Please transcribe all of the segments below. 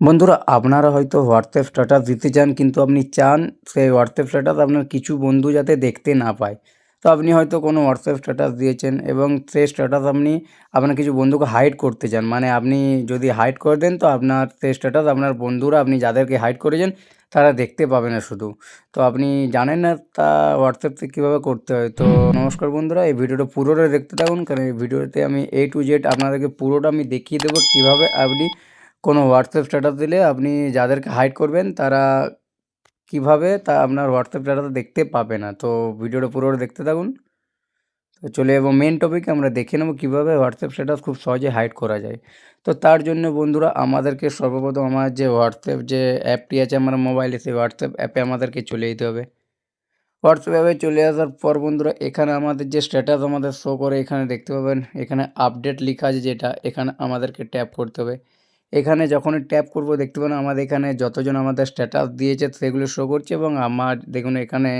বন্ধুরা, আপনারা হয়তো হোয়াটসঅ্যাপ স্ট্যাটাস দিতে চান, কিন্তু আপনি চান সেই হোয়াটসঅ্যাপ স্ট্যাটাস আপনার কিছু বন্ধু যাতে দেখতে না পায়। তো আপনি হয়তো কোনো হোয়াটসঅ্যাপ স্ট্যাটাস দিয়েছেন এবং সেই স্ট্যাটাস আপনি আপনার কিছু বন্ধুকে হাইড করতে চান। মানে আপনি যদি হাইড করে দেন, তো আপনার সেই স্ট্যাটাস আপনার বন্ধুরা আপনি যাদেরকে হাইড করেছেন, তারা দেখতে পাবে না শুধু। তো আপনি জানেন না তা হোয়াটসঅ্যাপ কীভাবে করতে হয়। তো নমস্কার বন্ধুরা, এই ভিডিওটা পুরোটা দেখতে থাকুন, কারণ এই ভিডিওতে আমি এ টু জেড আপনাদেরকে পুরোটা আমি দেখিয়ে দেবো কীভাবে আপনি কোনো হোয়াটসঅ্যাপ স্ট্যাটাস দিলে আপনি যাদেরকে হাইড করবেন, তারা কীভাবে তা আপনার হোয়াটসঅ্যাপ স্ট্যাটাস দেখতে পাবে না। তো ভিডিওটা পুরোটা দেখতে থাকুন। তো চলে যাব মেন টপিকে আমরা দেখে নেব কীভাবে হোয়াটসঅ্যাপ স্ট্যাটাস খুব সহজে হাইড করা যায়। তো তার জন্য বন্ধুরা, আমাদেরকে সর্বপ্রথম আমার যে হোয়াটসঅ্যাপ যে অ্যাপটি আছে আমার মোবাইলে সেই হোয়াটসঅ্যাপ অ্যাপে আমাদেরকে চলে যেতে হবে। হোয়াটসঅ্যাপ অ্যাপে চলে আসার পর বন্ধুরা, এখানে আমাদের যে স্ট্যাটাস আমাদের শো করে, এখানে দেখতে পাবেন, এখানে আপডেট লেখা আছে যেটা, এখানে আমাদেরকে ট্যাপ করতে হবে। এখানে যখনই ট্যাপ করব, দেখতে পাবেন আমাদের এখানে যতজন আমাদের স্ট্যাটাস দিয়েছে, সেগুলো শো করছে এবং আমার দেখুন এখানে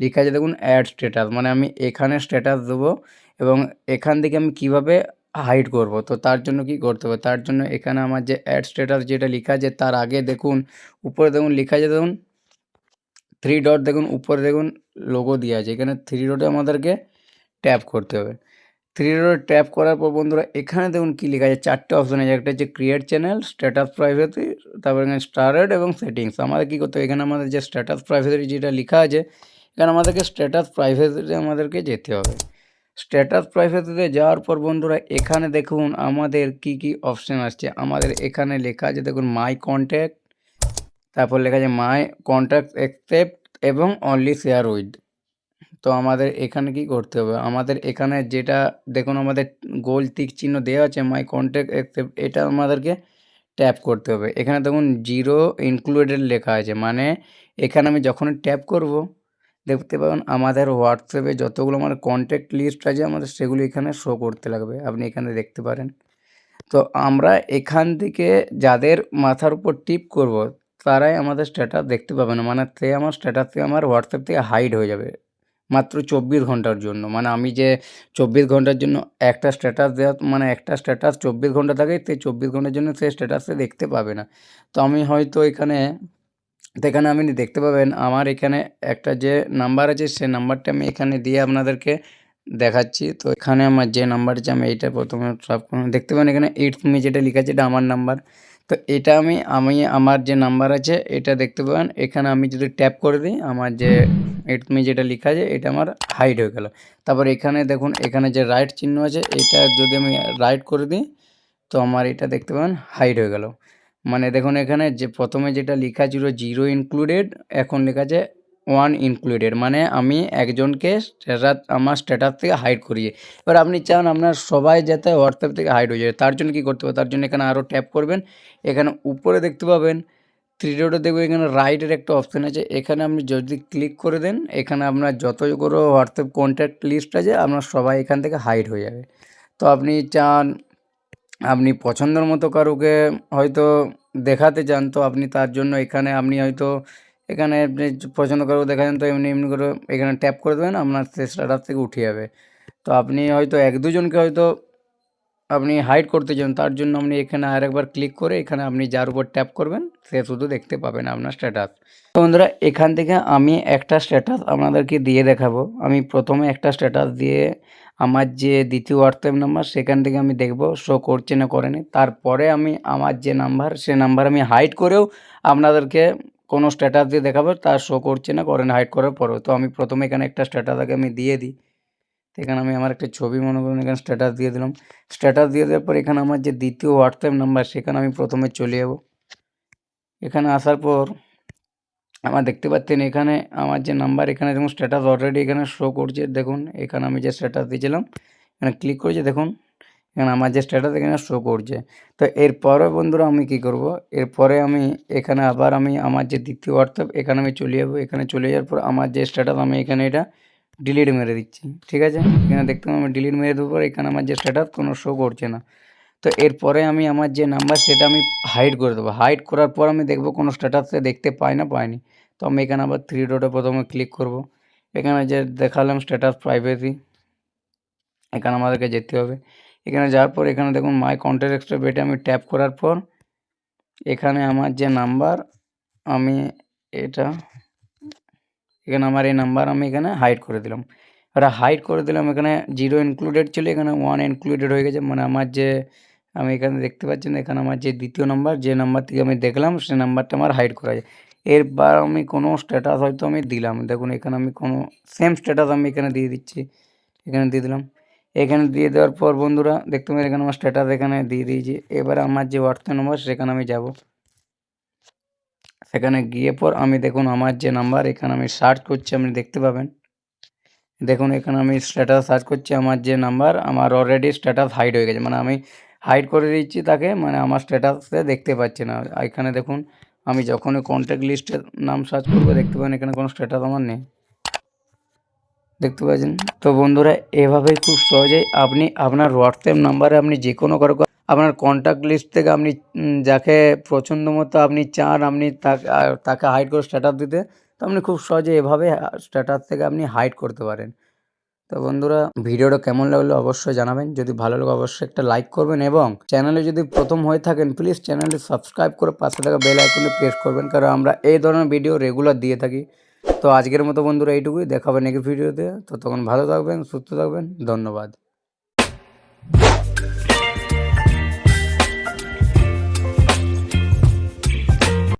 লেখা আছে, দেখুন অ্যাড স্ট্যাটাস মানে আমি এখানে স্ট্যাটাস দেবো এবং এখান থেকে আমি কীভাবে হাইড করব। তো তার জন্য কি করতে হবে? তার জন্য এখানে আমার যে অ্যাড স্ট্যাটাস যেটা লেখা আছে, তার আগে দেখুন, উপরে দেখুন লেখা আছে, দেখুন থ্রি ডট দেখুন উপরে দেখুন লোগো দেওয়া আছে, এখানে থ্রি ডটে আমাদেরকে ট্যাপ করতে হবে। থ্রি ডট ট্যাপ করার পর বন্ধুরা, এখানে দেখুন কী লেখা আছে। চারটে অপশন আছে। একটা হচ্ছে ক্রিয়েট চ্যানেল স্ট্যাটাস প্রাইভেসি তারপর এখানে স্টারেড এবং সেটিংস আমাদের কী করতে হবে? এখানে আমাদের যে স্ট্যাটাস প্রাইভেসি যেটা লেখা আছে, এখানে আমাদেরকে স্ট্যাটাস প্রাইভেসিতে আমাদেরকে যেতে হবে। স্ট্যাটাস প্রাইভেসিতে যাওয়ার পর বন্ধুরা, এখানে দেখুন আমাদের কি কি অপশান আসছে। আমাদের এখানে লেখা আছে, দেখুন মাই কন্ট্যাক্ট তারপর লেখা আছে মাই কন্ট্যাক্ট অ্যাকসেপ্ট এবং অনলি শেয়ার উইথ তো আমাদের এখানে কি করতে হবে? আমাদের এখানে যেটা, দেখুন আমাদের গোল টিক চিহ্ন দেওয়া আছে মাই কন্ট্যাক্ট অ্যাকসেপ্ট এটা আমাদেরকে ট্যাপ করতে হবে। এখানে দেখুন জিরো ইনক্লুডেড লেখা আছে মানে এখানে আমি যখনই ট্যাপ করব, দেখতে পাবেন আমাদের হোয়াটসঅ্যাপে যতগুলো আমার কন্ট্যাক্ট লিস্ট আছে, আমাদের সেগুলো এখানে শো করতে লাগবে, আপনি এখানে দেখতে পারেন। তো আমরা এখান থেকে যাদের মাথার উপর টিপ করব, তারাই আমাদের স্ট্যাটাস দেখতে পাবে না মানে সে আমার স্ট্যাটাস থেকে আমার হোয়াটসঅ্যাপ থেকে হাইড হয়ে যাবে। মাত্র চব্বিশ ঘণ্টার জন্য। মানে আমি যে চব্বিশ ঘণ্টার জন্য একটা স্ট্যাটাস দেওয়া মানে একটা স্ট্যাটাস চব্বিশ ঘণ্টা থাকে সেই চব্বিশ ঘণ্টার জন্য সেই স্ট্যাটাসে দেখতে পাবে না। তো আমি হয়তো এখানে এখানে আপনি দেখতে পাবেন, আমার এখানে একটা যে নাম্বার আছে, সে নাম্বারটা আমি এখানে দিয়ে আপনাদেরকে দেখাচ্ছি। তো এখানে আমার যে নাম্বার আছে, আমি এইটা প্রথমে সব দেখতে পাবেন। এখানে এইট মি যেটা লেখা আছে, এটা আমার নাম্বার তো এটা আমি আমি, আমার যে নাম্বার আছে, এটা দেখতে পাবেন। এখানে আমি যদি ট্যাপ করে দিই, আমার যে এটা যেটা লেখা আছে, এটা আমার হাইড হয়ে গেল। তারপর এখানে দেখুন, এখানে যে রাইট চিহ্ন আছে, এটা যদি আমি রাইট করে দিই, তো আমার এটা দেখতে পাবেন হাইড হয়ে গেল। মানে দেখুন এখানে যে প্রথমে যেটা লেখা ছিল জিরো ইনক্লুডেড এখন লেখা আছে ওয়ান ইনক্লুডেড মানে আমি একজনকে স্ট্যাটাস, আমার স্ট্যাটাস থেকে হাইড করিয়ে। এবার আপনি চান আপনার সবাই যাতে হোয়াটসঅ্যাপ থেকে হাইড হয়ে যায়, তার জন্য কী করতে হবে? তার জন্য এখানে আরও ট্যাপ করবেন, এখানে উপরে দেখতে পাবেন থ্রি ডটে দেখবেন এখানে রাইটের একটা অপশান আছে, এখানে আপনি যদি ক্লিক করে দেন, এখানে আপনার যতগুলো হোয়াটসঅ্যাপ কন্ট্যাক্ট লিস্ট আছে, আপনার সবাই এখান থেকে হাইড হয়ে যাবে। তো আপনি চান আপনি পছন্দের মতো কারুকে হয়তো দেখাতে চান, তো আপনি তার জন্য এখানে আপনি হয়তো এখানে আপনি পছন্দ করব দেখা দেখাবেন তো এমনি এমনি করে এখানে ট্যাপ করে দেবেন, আপনার সে স্ট্যাটাস থেকে উঠে যাবে। তো আপনি হয়তো এক, দুজনকে হয়তো আপনি হাইড করতে চান, তার জন্য আপনি এখানে আরেকবার ক্লিক করে এখানে আপনি যার উপর ট্যাপ করবেন, সে শুধু দেখতে পাবেন আপনার স্ট্যাটাস তো বন্ধুরা, এখান থেকে আমি একটা স্ট্যাটাস আপনাদেরকে দিয়ে দেখাবো। আমি প্রথমে একটা স্ট্যাটাস দিয়ে আমার যে দ্বিতীয় হোয়াটসঅ্যাপ নাম্বার সেখান থেকে আমি দেখব শো করছে না করেনি তারপরে আমি আমার যে নাম্বার সে নাম্বার আমি হাইড করেও আপনাদেরকে কোনো স্ট্যাটাস দিয়ে দেখাবো তার শো করছে না, করেন হাইড করার পরেও। তো আমি প্রথমে এখানে একটা স্ট্যাটাস আগে আমি দিয়ে দিই। তো এখানে আমি আমার একটা ছবি মনে করুন, এখানে স্ট্যাটাস দিয়ে দিলাম। স্ট্যাটাস দিয়ে দেওয়ার পর এখানে আমার যে দ্বিতীয় হোয়াটসঅ্যাপ নাম্বার সেখানে আমি প্রথমে চলে যাব। এখানে আসার পর আমার দেখতে পাচ্ছেন এখানে আমার যে নাম্বার এখানে দেখুন স্ট্যাটাস অলরেডি এখানে শো করছে। দেখুন, এখানে আমি যে স্ট্যাটাস দিয়েছিলাম, এখানে ক্লিক করেছি, দেখুন। এখানে আমার যে স্ট্যাটাস এখানে শো করছে? তো এরপরে বন্ধুরা আমি কি করব? এরপরে আমি এখানে আবার আমি আমার যে দ্বিতীয় হোয়াটসঅ্যাপ এখানে আমি চলে যাব। এখানে চলে যাওয়ার পর আমার যে স্ট্যাটাস আমি এখানে এটা ডিলিট মেরে দিচ্ছি। ঠিক আছে? এখানে দেখতে আমি ডিলিট মেরে দেওয়ার পর এখানে আমার যে স্ট্যাটাস কোনো শো করছে না। তো এরপরে আমি আমার যে নাম্বার সেটা আমি হাইড করে দেবো। হাইড করার পর আমি দেখব কোনো স্ট্যাটাসে দেখতে পাই না, পাইনি। তো আমি এখানে আবার থ্রি ডটে প্রথমে ক্লিক করব। এখানে যে দেখালাম স্ট্যাটাস প্রাইভেসি এখানে আমাদেরকে যেতে হবে। এখানে যাওয়ার পর এখানে দেখুন মাই কন্ট্যাক্ট এক্সট্রা বেটে আমি ট্যাপ করার পর এখানে আমার যে নাম্বার আমি এটা, এখানে আমার এই নাম্বার আমি এখানে হাইড করে দিলাম। এটা হাইড করে দিলাম, এখানে জিরো ইনক্লুডেড ছিল, এখানে ওয়ান ইনক্লুডেড হয়ে গেছে মানে আমার যে, আমি এখানে দেখতে পাচ্ছেন এখানে আমার যে দ্বিতীয় নাম্বার যে নাম্বার থেকে আমি দেখলাম, সেই নাম্বারটা আমার হাইড করা যায় এরবার আমি কোনো স্ট্যাটাস হয়তো আমি দিলাম, দেখুন এখানে আমি কোনো সেম স্ট্যাটাস আমি এখানে দিয়ে দিচ্ছি, এখানে দিয়ে দিলাম। এখানে দিয়ে দেওয়ার পর বন্ধুরা, দেখতে পাবেন এখানে আমার স্ট্যাটাস এখানে দিয়ে দিয়েছি। এবার আমার যে হোয়াটসঅ্যাপ নম্বর সেখানে আমি যাব। সেখানে গিয়ে পর আমি দেখুন আমার যে নাম্বার এখানে আমি সার্চ করছি, আপনি দেখতে পাবেন। দেখুন এখানে আমি স্ট্যাটাস সার্চ করছি, আমার যে নাম্বার আমার অলরেডি স্ট্যাটাস হাইড হয়ে গেছে। মানে আমি হাইড করে দিচ্ছি তাকে মানে আমার স্ট্যাটাসে দেখতে পাচ্ছি না। এখানে দেখুন, আমি যখনই কন্ট্যাক্ট লিস্টের নাম সার্চ করব, দেখতে পাবেন এখানে কোনো স্ট্যাটাস আমার নেই। দেখতে পাচ্ছেন? তো বন্ধুরা, এভাবেই খুব সহজেই আপনি আপনার হোয়াটসঅ্যাপ নাম্বারে আপনি যে কোনো কারও আপনার কন্ট্যাক্ট লিস্ট থেকে আপনি যাকে পছন্দ মতো আপনি চান, আপনি তাকে হাইড করে স্ট্যাটাস দিতে, তো আপনি খুব সহজে এভাবে স্ট্যাটাস থেকে আপনি হাইড করতে পারেন। তো বন্ধুরা, ভিডিওটা কেমন লাগল অবশ্যই জানাবেন। যদি ভালো লাগে অবশ্যই একটা লাইক করবেন এবং চ্যানেলে যদি প্রথম হয়ে থাকেন প্লিজ চ্যানেলটি সাবস্ক্রাইব করে পাশে থাকা বেল আইকনে প্রেস করবেন, কারণ আমরা এই ধরনের ভিডিও রেগুলার দিয়ে থাকি। তো আজকের মতো বন্ধুরা এইটুকুই। দেখাবেন নেক্সট ভিডিওতে তো। তখন ভালো থাকবেন, সুস্থ থাকবেন। ধন্যবাদ।